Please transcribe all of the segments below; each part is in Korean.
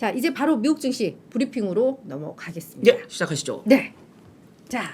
자, 이제 바로 미국 증시 브리핑으로 넘어가겠습니다. 예, 시작하시죠. 네. 자,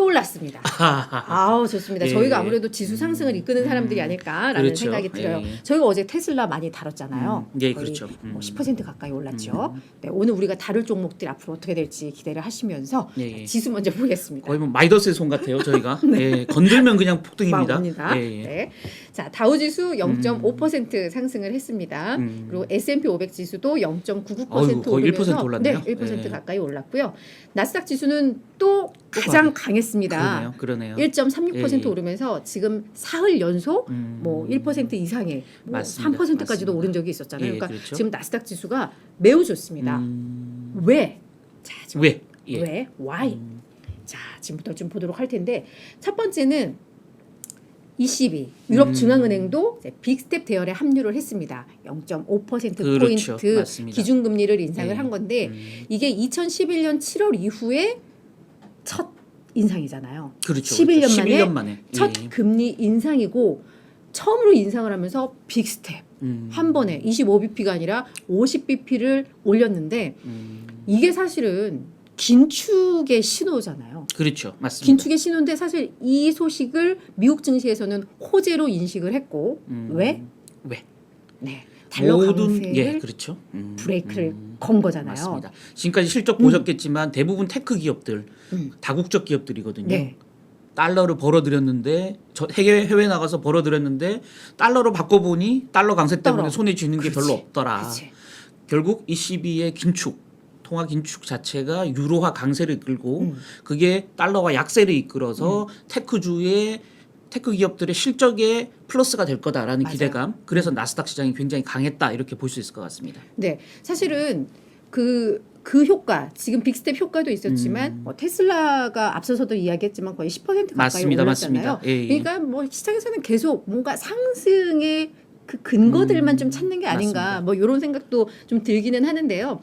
또 올랐습니다. 하하하. 아우 좋습니다. 예. 저희가 아무래도 지수 상승을 이끄는 사람들이 아닐까라는 그렇죠. 생각이 들어요. 예. 저희가 어제 테슬라 많이 다뤘잖아요. 음, 예, 거의 그렇죠. 음. 뭐10% 가까이 올랐죠. 네, 오늘 우리가 다룰 종목들 앞으로 어떻게 될지 기대를 하시면서 예, 예. 지수 먼저 보겠습니다. 거의 뭐 마이더스의 손 같아요, 저희가. 예, 건들면 그냥 폭등입니다. 니다 예, 예. 네. 자, 다우지수 0.5% 상승을 했습니다. 음. 그리고 S&P 500 지수도 0.99% 어이구, 거의 오르면서 1% 올랐네요. 네, 1% 예. 가까이 올랐고요. 나스닥 지수는 또 가장 강했습니다. 그러네요. 그러네요. 1.36% 예, 예. 오르면서 지금 사흘 연속 음. 뭐 1% 이상의 뭐 맞습니다. 3%까지도 맞습니다. 오른 적이 있었잖아요. 예, 그러니까 그렇죠. 지금 나스닥 지수가 매우 좋습니다. 음. 왜? 자, 지금 왜? 예. 왜? Why? 음. 자, 지금부터 좀 보도록 할 텐데 첫 번째는 ECB 유럽 음. 중앙은행도 빅스텝 대열에 합류를 했습니다. 0.5% 그렇죠. 포인트 맞습니다. 기준금리를 인상을 예. 한 건데 음. 이게 2011년 7월 이후에 첫 인상이잖아요. 그렇죠. 11년 그렇죠. 만에 11년 만에. 첫 예. 금리 인상이고 처음으로 인상을 하면서 빅스텝 음. 한 번에 25bp가 아니라 50bp를 올렸는데 음. 이게 사실은 긴축의 신호잖아요. 그렇죠. 맞습니다. 긴축의 신호인데 사실 이 소식을 미국 증시에서는 호재로 인식을 했고 음. 왜? 왜? 네. 달러 모든 예, 그렇죠. 음. 브레이크를 음. 건 거잖아요. 맞습니다. 지금까지 실적 보셨겠지만 대부분 테크 기업들, 음. 다국적 기업들이거든요. 네. 달러를 벌어들였는데 저 해외 해외 나가서 벌어들였는데 달러로 바꿔보니 달러 강세 때문에 떨어. 손에 쥐는 게 그렇지. 별로 없더라. 그렇지. 결국 ECB의 긴축, 통화 긴축 자체가 유로화 강세를 이끌고 음. 그게 달러와 약세를 이끌어서 테크주의 테크 기업들의 실적에 플러스가 될 거다라는 맞아요. 기대감. 그래서 나스닥 시장이 굉장히 강했다 이렇게 볼 수 있을 것 같습니다. 네. 사실은 그, 그 효과, 지금 빅스텝 효과도 있었지만 음. 뭐 테슬라가 앞서서도 이야기했지만 거의 10% 가까이 맞습니다, 올랐잖아요. 맞습니다. 예, 예. 그러니까 뭐 시장에서는 계속 뭔가 상승의 그 근거들만 음, 좀 찾는 게 아닌가 맞습니다. 뭐 이런 생각도 좀 들기는 하는데요.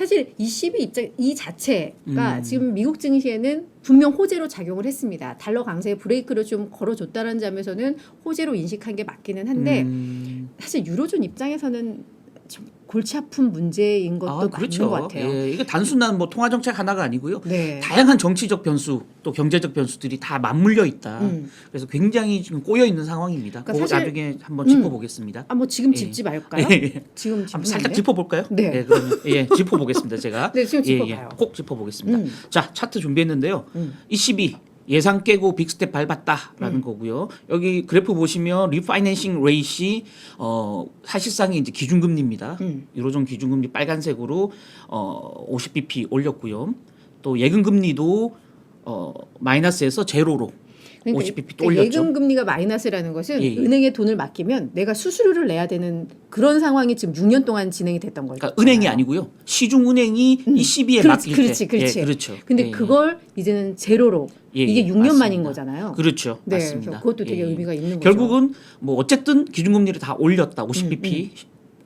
사실 이12 입장 이 자체가 음. 지금 미국 증시에는 분명 호재로 작용을 했습니다. 달러 강세에 브레이크를 좀 걸어줬다는 점에서는 호재로 인식한 게 맞기는 한데 음. 사실 유로존 입장에서는 좀 골치 아픈 문제인 것도 아, 그렇죠. 맞는 것 같아요. 예, 이게 단순한 뭐 통화 정책 하나가 아니고요. 네. 다양한 정치적 변수 또 경제적 변수들이 다 맞물려 있다. 음. 그래서 굉장히 지금 꼬여 있는 상황입니다. 그러니까 사실- 나중에 한번 음. 짚어보겠습니다. 아뭐 지금 예. 짚지 말까요? 예. 지금 한번 짚으면 살짝? 짚어볼까요? 네. 예, 그러면 예, 짚어보겠습니다. 제가. 네, 지금 예, 짚어봐요. 예, 꼭 짚어보겠습니다. 음. 자, 차트 준비했는데요. 음. ECB 예상 깨고 빅스텝 밟았다라는 음. 거고요. 여기 그래프 보시면 리파이낸싱 레이시 어 사실상이 이제 기준금리입니다. 음. 유로존 기준금리 빨간색으로 어 50bp 올렸고요. 또 예금금리도 어 마이너스에서 제로로 50bp 또 올렸죠. 예금 금리가 마이너스라는 것은 예, 예. 은행에 돈을 맡기면 내가 수수료를 내야 되는 그런 상황이 지금 6년 동안 진행이 됐던 거죠. 그러니까 은행이 아니고요. 시중은행이 음. ECB에 그렇지, 맡길 그렇지, 때. 그렇지. 예, 그렇죠. 근데 예, 예. 그걸 이제는 제로로 예, 이게 예, 6년 맞습니다. 만인 거잖아요. 그렇죠. 네, 맞습니다. 그것도 되게 예, 예. 의미가 있는 거죠. 결국은 뭐 어쨌든 기준금리를 다 올렸다. 50bp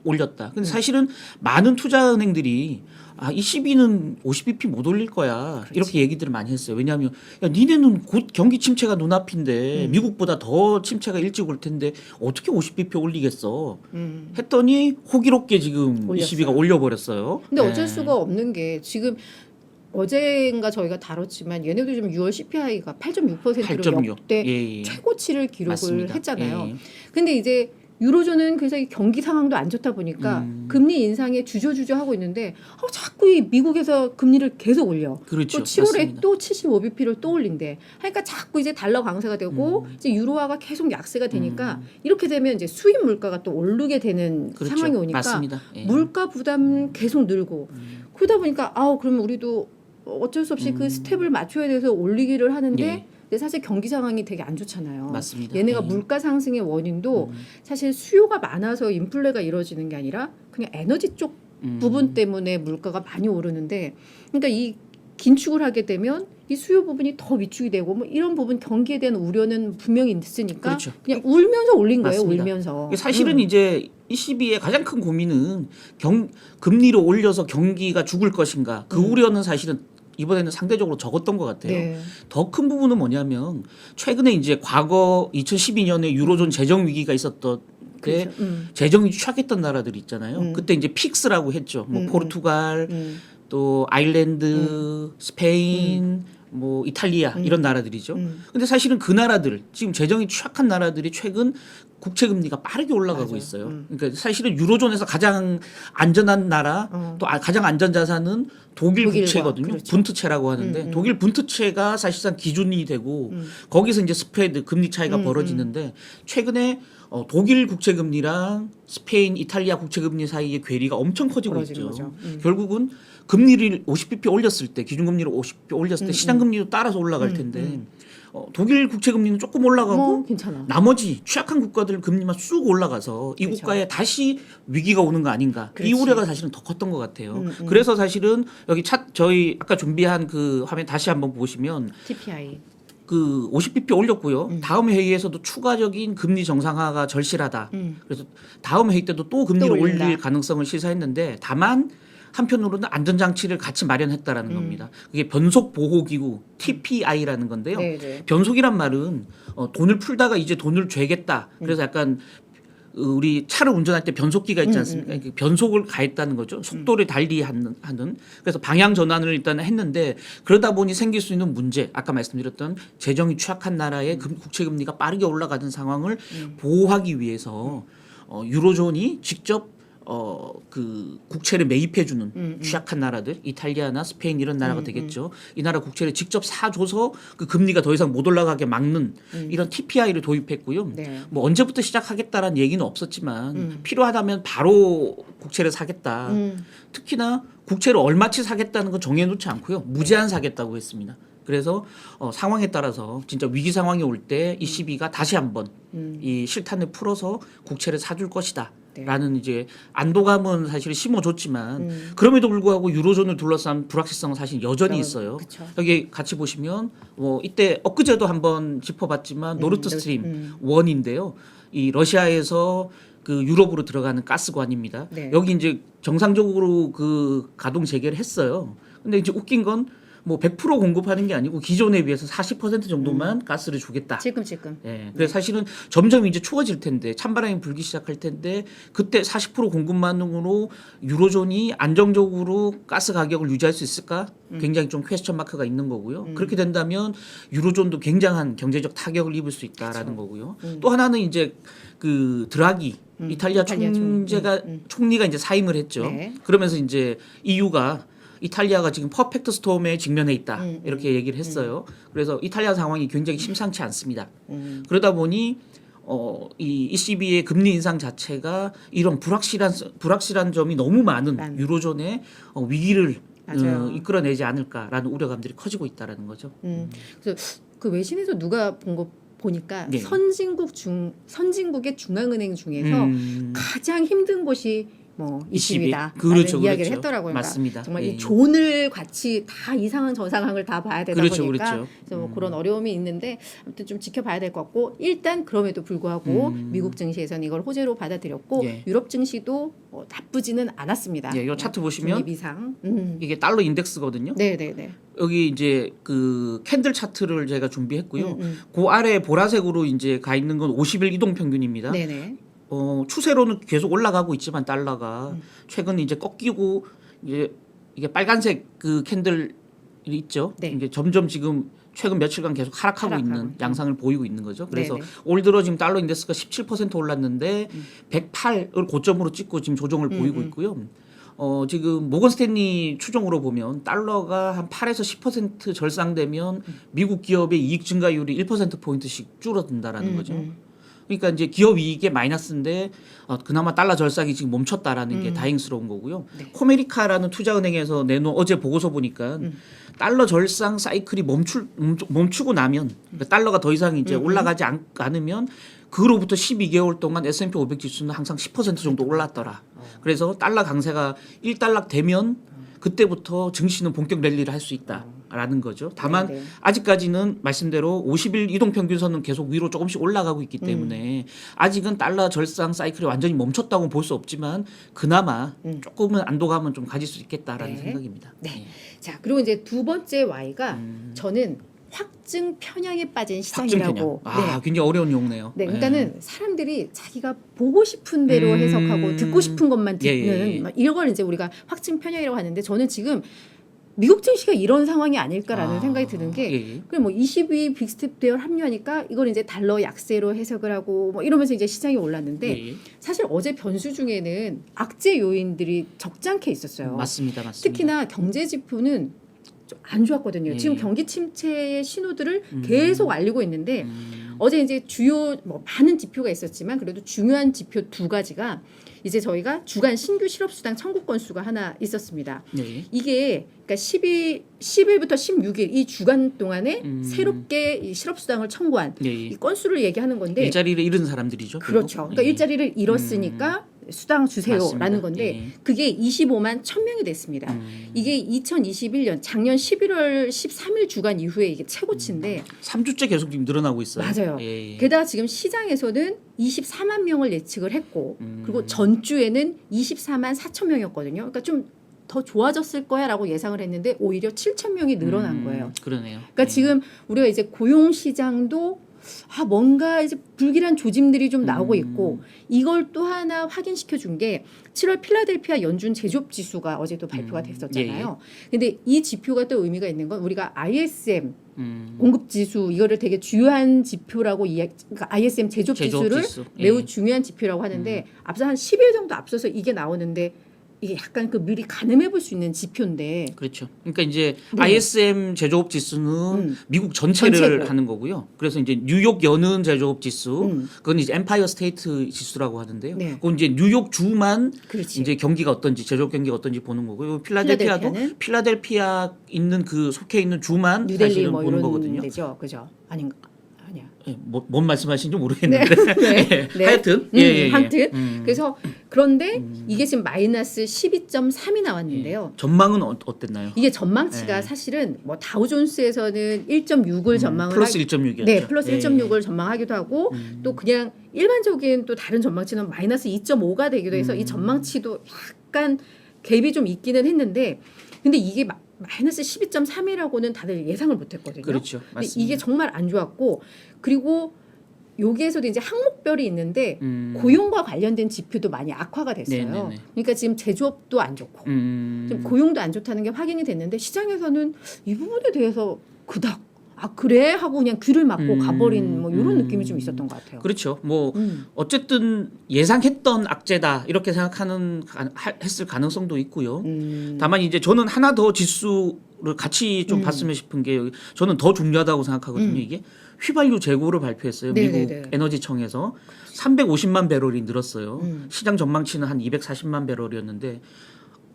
올렸다. 음. 근데 사실은 많은 투자은행들이 아, ECB는 50bp 못 올릴 거야. 이렇게 얘기들을 많이 했어요. 왜냐하면 야, 니네는 곧 경기 침체가 눈앞인데 음. 미국보다 더 침체가 일찍 올 텐데 어떻게 50bp 올리겠어? 음. 했더니 호기롭게 지금 올렸어요. ECB가 올려버렸어요. 근데 네. 어쩔 수가 없는 게 지금 어제인가 저희가 다뤘지만 얘네도 지금 6월 CPI가 8.6%로 8.6. 역대 예, 예. 최고치를 기록을 맞습니다. 했잖아요. 예. 근데 이제 유로존은 그래서 이 경기 상황도 안 좋다 보니까 음. 금리 인상에 주저주저 하고 있는데 어, 자꾸 이 미국에서 금리를 계속 올려. 그렇죠. 또 7월에 맞습니다. 또 75bp를 또 올린대. 그러니까 자꾸 이제 달러 강세가 되고 이제 유로화가 계속 약세가 되니까 음. 이렇게 되면 이제 수입 물가가 또 오르게 되는 그렇죠. 상황이 오니까 맞습니다. 예. 물가 부담 계속 늘고 음. 그러다 보니까 아우 그러면 우리도 어쩔 수 없이 그 음. 스텝을 맞춰야 돼서 올리기를 하는데 예. 근데 사실 경기 상황이 되게 안 좋잖아요. 맞습니다. 얘네가 예. 물가 상승의 원인도 음. 사실 수요가 많아서 인플레가 이루어지는 게 아니라 그냥 에너지 쪽 음. 부분 때문에 물가가 많이 오르는데 그러니까 이 긴축을 하게 되면 이 수요 부분이 더 위축이 되고 뭐 이런 부분 경기에 대한 우려는 분명히 있으니까 그렇죠. 냥 울면서 올린 거예요. 맞습니다. 울면서. 사실은 음. 이제 ECB의 가장 큰 고민은 경, 금리를 올려서 경기가 죽을 것인가 그 음. 우려는 사실은 이번에는 상대적으로 적었던 것 같아요. 네. 더큰 부분은 뭐냐면 최근에 이제 과거 2012년에 유로존 재정 위기가 있었던 때 그렇죠. 음. 재정이 취약했던 나라들 있잖아요. 음. 그때 이제 픽스라고 했죠. 뭐 음, 음. 포르투갈, 음. 또 아일랜드, 스페인, 뭐 이탈리아 음. 이런 나라들이죠. 음. 근데 사실은 그 나라들 지금 재정이 취약한 나라들이 최근 국채 금리가 빠르게 올라가고 맞아요. 있어요. 음. 그러니까 사실은 유로존에서 가장 안전한 나라 어. 또 아- 가장 안전 자산은 독일 독일과, 국채거든요. 그렇죠. 분트채라고 하는데 음, 음. 독일 분트채가 사실상 기준이 되고 음. 거기서 이제 스프레드 금리 차이가 음, 벌어지는데 최근에 어, 독일 국채 금리랑 스페인, 이탈리아 국채 금리 사이의 괴리가 엄청 커지고 있죠. 음. 결국은 금리를 50bp 올렸을 때 기준금리를 50bp 올렸을 때 음, 시장 금리도 따라서 올라갈 음, 텐데 음. 어, 독일 국채 금리는 조금 올라가고 뭐. 나머지 취약한 국가들 금리만 쑥 올라가서 이 그렇죠. 국가에 다시 위기가 오는 거 아닌가 이 그렇지. 우려가 사실은 더 컸던 것 같아요. 음, 음. 그래서 사실은 여기 차 저희 아까 준비한 그 화면 다시 한번 보시면 TPI. 그 50bp 올렸고요. 음. 다음 회의에서도 추가적인 금리 정상화가 절실하다. 음. 그래서 다음 회의 때도 또 금리를 또. 올릴 가능성을 시사했는데 다만 한편으로는 안전장치를 같이 마련했다라는 음. 겁니다. 그게 변속 보호 기구 TPI라는 건데요. 네, 네. 변속이란 말은 어, 돈을 풀다가 이제 돈을 죄겠다. 그래서 약간 어, 우리 차를 운전할 때 변속기가 있지 음, 않습니까? 음, 이렇게 변속을 가했다는 거죠. 속도를 달리 하는, 하는. 그래서 방향 전환을 일단 했는데 그러다 보니 생길 수 있는 문제, 아까 말씀드렸던 재정이 취약한 나라의 금, 국채 금리가 빠르게 올라가는 상황을 음. 보호하기 위해서 어, 유로존이 직접 어, 그 국채를 매입해 주는 음, 음. 취약한 나라들, 이탈리아나 스페인 이런 나라가 음, 되겠죠. 이 나라 국채를 직접 사줘서 그 금리가 더 이상 못 올라가게 막는 음. 이런 TPI를 도입했고요. 네. 뭐 언제부터 시작하겠다라는 얘기는 없었지만 음. 필요하다면 바로 국채를 사겠다. 음. 특히나 국채를 얼마치 사겠다는 건 정해놓지 않고요. 무제한 사겠다고 했습니다. 그래서 어, 상황에 따라서 진짜 위기 상황이 올때이 시비가 다시 한번 음. 이 실탄을 풀어서 국채를 사줄 것이다. 네. 라는 이제 안도감은 사실 심어줬지만 음. 그럼에도 불구하고 유로존을 둘러싼 불확실성은 사실 여전히 어, 있어요. 그쵸. 여기 같이 보시면 뭐 이때 엊그제도 한번 짚어봤지만 노르트 음, 스트림 음. 원인데요. 이 러시아에서 그 유럽으로 들어가는 가스관입니다. 네. 여기 이제 정상적으로 그 가동 재개를 했어요. 근데 이제 웃긴 건 뭐 100% 공급하는 게 아니고 기존에 비해서 40% 정도만 음. 가스를 주겠다. 찔끔찔끔. 예. 그래서 사실은 점점 이제 추워질 텐데 찬바람이 불기 시작할 텐데 그때 40% 공급만으로 유로존이 안정적으로 가스 가격을 유지할 수 있을까? 음. 굉장히 좀 퀘스천 마크가 있는 거고요. 그렇게 된다면 유로존도 굉장한 경제적 타격을 입을 수 있다라는 거고요. 음. 또 하나는 이제 그 드라기 음, 이탈리아 이탈리아 총- 총재가 음, 음. 총리가 이제 사임을 했죠. 네. 그러면서 이제 EU가 이탈리아가 지금 퍼펙트 스톰에 직면해 있다 음, 이렇게 얘기를 했어요. 그래서 이탈리아 상황이 굉장히 심상치 않습니다. 음. 그러다 보니 어, 이 ECB의 금리 인상 자체가 이런 불확실한 불확실한 점이 너무 많은 많은. 유로존의 어, 위기를. 어, 이끌어내지 않을까라는 우려감들이 커지고 있다라는 거죠. 음. 그래서 그 외신에서 누가 본거 보니까 네. 선진국 중 선진국의 중앙은행 중에서 음, 가장 힘든 곳이 뭐 ECB. 20이다. 그렇죠, 이야기를 그렇죠. 했더라고요. 그러니까 맞습니다. 정말 예, 이 예. 존을 같이 다 이 상황 저 상황을 다 봐야 되다 그렇죠, 보니까 그렇죠. 그래서 뭐 그런 어려움이 있는데 아무튼 좀 지켜봐야 될 것 같고 일단 그럼에도 불구하고 음. 미국 증시에서는 이걸 호재로 받아들였고 예. 유럽 증시도 어, 나쁘지는 않았습니다. 예, 요 차트 보시면 이상. 음. 이게 달러 인덱스거든요. 네, 네, 네. 여기 이제 그 캔들 차트를 제가 준비했고요. 음, 음. 그 아래 보라색으로 이제 가 있는 건 50일 이동 평균입니다. 네, 네. 어, 추세로는 계속 올라가고 있지만 달러가 음. 최근 이제 꺾이고 이제 이게 빨간색 그 캔들이 있죠. 네. 이게 점점 지금 최근 며칠간 계속 하락하고 하락하고. 있는 양상을 보이고 있는 거죠. 그래서 네네. 올 들어 지금 달러 인덱스가 17% 올랐는데 음. 108을 고점으로 찍고 지금 조정을 음, 보이고 음. 있고요. 어, 지금 모건 스탠리 추정으로 보면 달러가 한 8에서 10% 절상되면 음. 미국 기업의 이익 증가율이 1% 포인트씩 줄어든다라는 음, 거죠. 음. 그러니까 이제 기업 이익의 마이너스인데 어, 그나마 달러 절상이 지금 멈췄다라는 게 음. 다행스러운 거고요. 네. 코메리카라는 투자은행에서 내놓은 어제 보고서 보니까 음. 달러 절상 사이클이 멈출 멈추- 멈추고 나면 그러니까 달러가 더 이상 이제 음, 음. 올라가지 않, 않으면 그로부터 12개월 동안 S&P 500 지수는 항상 10% 정도 올랐더라. 어. 그래서 달러 강세가 1달러 되면 그때부터 증시는 본격 랠리를 할 수 있다 라는 거죠. 다만 네, 네. 아직까지는 말씀대로 50일 이동 평균선은 계속 위로 조금씩 올라가고 있기 음. 때문에 아직은 달러 절상 사이클이 완전히 멈췄다고 볼 수 없지만 그나마 음. 조금은 안도감은 좀 가질 수 있겠다라는 네. 생각입니다. 네. 자, 그리고 이제 두 번째 Y가 음. 저는 확증 편향에 빠진 확증 시장이라고. 편향. 아, 굉장히 어려운 용어네요. 네, 그러니까는 사람들이 자기가 보고 싶은 대로 음. 해석하고 듣고 싶은 것만 예, 듣는 예, 예. 막 이런 걸 이제 우리가 확증 편향이라고 하는데 저는 지금 미국 증시가 이런 상황이 아닐까라는 아, 생각이 드는 게 예. 그럼 뭐22 빅스텝 대열 합류하니까 이걸 이제 달러 약세로 해석을 하고 뭐 이러면서 이제 시장이 올랐는데 예. 사실 어제 변수 중에는 악재 요인들이 적잖게 있었어요. 맞습니다, 맞습니다. 특히나 경제 지표는 좀 안 좋았거든요. 예. 지금 경기 침체의 신호들을 음. 계속 알리고 있는데 음, 어제 이제 주요 뭐 많은 지표가 있었지만 그래도 중요한 지표 두 가지가 이제 저희가 주간 신규 실업 수당 청구 건수가 하나 있었습니다. 예. 이게 그러니까 12 10일부터 16일 이 주간 동안에 음. 새롭게 이 실업 수당을 청구한 예. 이 건수를 얘기하는 건데 일자리를 잃은 사람들이죠. 그렇죠. 결국. 그러니까 예. 일자리를 잃었으니까 수당 주세요라는 맞습니다. 건데 예. 그게 25만 1000명이 됐습니다. 음, 이게 2021년 작년 11월 13일 주간 이후에 이게 최고치인데 3주째 계속 지금 늘어나고 있어요. 맞아요. 예. 게다가 지금 시장에서는 24만 명을 예측을 했고 음. 그리고 전주에는 24만 4천 명이었거든요. 그러니까 좀 더 좋아졌을 거야라고 예상을 했는데 오히려 7천 명이 늘어난 음, 거예요. 그러네요. 그러니까 예. 지금 우리가 이제 고용 시장도 아 뭔가 이제 불길한 조짐들이 좀 나오고 음. 있고 이걸 또 하나 확인시켜 준 게 7월 필라델피아 연준 제조업 지수가 어제도 발표가 음. 됐었잖아요. 근데 이 지표가 또 의미가 있는 건 우리가 ISM 음, 공급 지수 이거를 되게 중요한 지표라고 이야 그러니까 ISM 제조업, 제조업 지수를 지수. 매우 예. 음. 중요한 지표라고 하는데 앞서 한 10일 정도 앞서서 이게 나오는데 이게 약간 그 미리 가늠해 볼 수 있는 지표인데 그렇죠. 그러니까 이제 네. ISM 제조업 지수는 음. 미국 전체를 전체를. 하는 거고요. 그래서 이제 뉴욕 여는 제조업 지수, 음. 그건 이제 엠파이어 스테이트 지수라고 하는데요. 네. 그건 이제 뉴욕 주만 그렇지. 이제 경기가 어떤지 제조업 경기가 어떤지 보는 거고요. 필라델피아도 필라델피아는? 필라델피아 있는 그 속해 있는 주만 뉴델리 사실은 뭐 보는 이런 거거든요. 데죠. 그죠? 아닌가? 아니야. 예, 뭐, 뭔 말씀하시는지 모르겠는데 네. 예, 네. 하여튼 음, 예, 예, 예. 하여튼 음. 그래서 그런데 이게 지금 마이너스 12.3이 나왔는데요. 전망은 어, 어땠나요? 이게 전망치가 네. 사실은 뭐 다우존스에서는 1.6을 전망을 플러스 하- 1.6이었죠. 네, 플러스 예, 1.6을 전망하기도 하고 음. 또 그냥 일반적인 또 다른 전망치는 마이너스 2.5가 되기도 해서 음. 이 전망치도 약간 갭이 좀 있기는 했는데 근데 이게 마, 마이너스 12.3이라고는 다들 예상을 못했거든요. 그렇죠. 맞습니다. 이게 정말 안 좋았고 그리고 여기에서도 이제 항목별이 있는데 음. 고용과 관련된 지표도 많이 악화가 됐어요. 네네네. 그러니까 지금 제조업도 안 좋고 음. 지금 고용도 안 좋다는 게 확인이 됐는데 시장에서는 이 부분에 대해서 그닥 아 그래 하고 그냥 귀를 막고 음, 가버린 뭐 이런 음. 느낌이 좀 있었던 것 같아요. 그렇죠. 뭐 음. 어쨌든 예상했던 악재다 이렇게 생각하는 하- 했을 가능성도 있고요. 음. 다만 이제 저는 하나 더 지수를 같이 좀 음. 봤으면 싶은 게 저는 더 중요하다고 생각하거든요. 음. 이게 휘발유 재고를 발표했어요. 네네네. 미국 에너지청에서 350만 배럴이 늘었어요. 음. 시장 전망치는 한 240만 배럴이었는데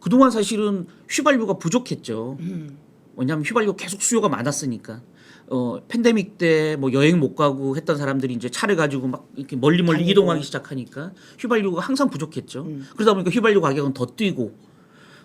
그동안 사실은 휘발유가 부족했죠. 음. 왜냐하면 휘발유 계속 수요가 많았으니까. 어 팬데믹 때 뭐 여행 못 가고 했던 사람들이 이제 차를 가지고 막 이렇게 멀리 멀리 다니고. 이동하기 시작하니까 휘발유가 항상 부족했죠. 음. 그러다 보니까 휘발유 가격은 더 뛰고.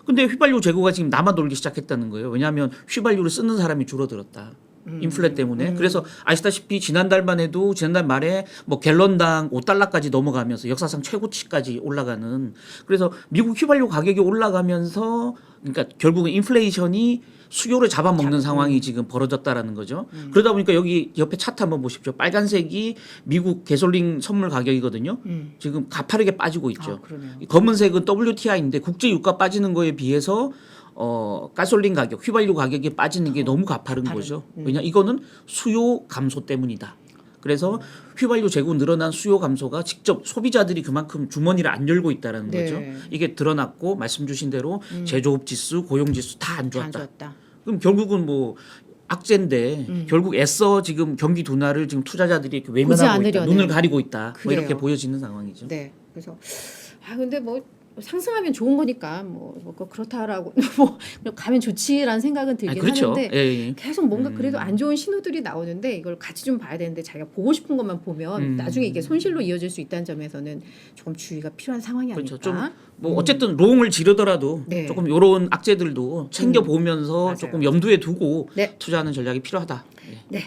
근데 휘발유 재고가 지금 남아 돌기 시작했다는 거예요. 왜냐하면 휘발유를 쓰는 사람이 줄어들었다. 음. 인플레 때문에. 그래서 아시다시피 지난달만 해도 지난달 말에 뭐 갤런당 5달러까지 넘어가면서 역사상 최고치까지 올라가는 그래서 미국 휘발유 가격이 올라가면서 그러니까 결국은 인플레이션이 수요를 잡아먹는 상황이 지금 벌어졌다라는 거죠. 그러다 보니까 여기 옆에 차트 한번 보십시오. 빨간색이 미국 개솔린 선물 가격이거든요. 음. 지금 가파르게 빠지고 있죠. 아, 검은색은 WTI인데 국제 유가 빠지는 거에 비해서 어 가솔린 가격, 휘발유 가격이 빠지는 게 너무 가파른 가파른. 거죠. 음. 왜냐 이거는 수요 감소 때문이다. 그래서 휘발유 재고 늘어난 수요 감소가 직접 소비자들이 그만큼 주머니를 안 열고 있다라는 네. 거죠. 이게 드러났고 말씀 주신 대로 제조업 지수, 고용 지수 다안안 좋았다. 좋았다. 그럼 결국은 뭐 악재인데 음. 결국 애써 지금 경기 둔화를 지금 투자자들이 외면하고 있다. 눈을 가리고 있다. 뭐 이렇게. 보여지는 상황이죠. 네. 그래서 아 근데 뭐 상승하면 좋은 거니까 뭐, 뭐 그렇다라고 뭐 그냥 가면 좋지라는 생각은 아, 들긴 그렇죠. 하는데 예, 예. 계속 뭔가 음. 그래도 안 좋은 신호들이 나오는데 이걸 같이 좀 봐야 되는데 자기가 보고 싶은 것만 보면 음. 나중에 이게 손실로 이어질 수 있다는 점에서는 조금 주의가 필요한 상황이 그렇죠. 아닐까. 뭐 어쨌든 롱을 지르더라도 음. 네. 조금 요런 악재들도 챙겨 보면서 맞아요. 조금 염두에 두고 네. 투자하는 전략이 필요하다. 예. 네.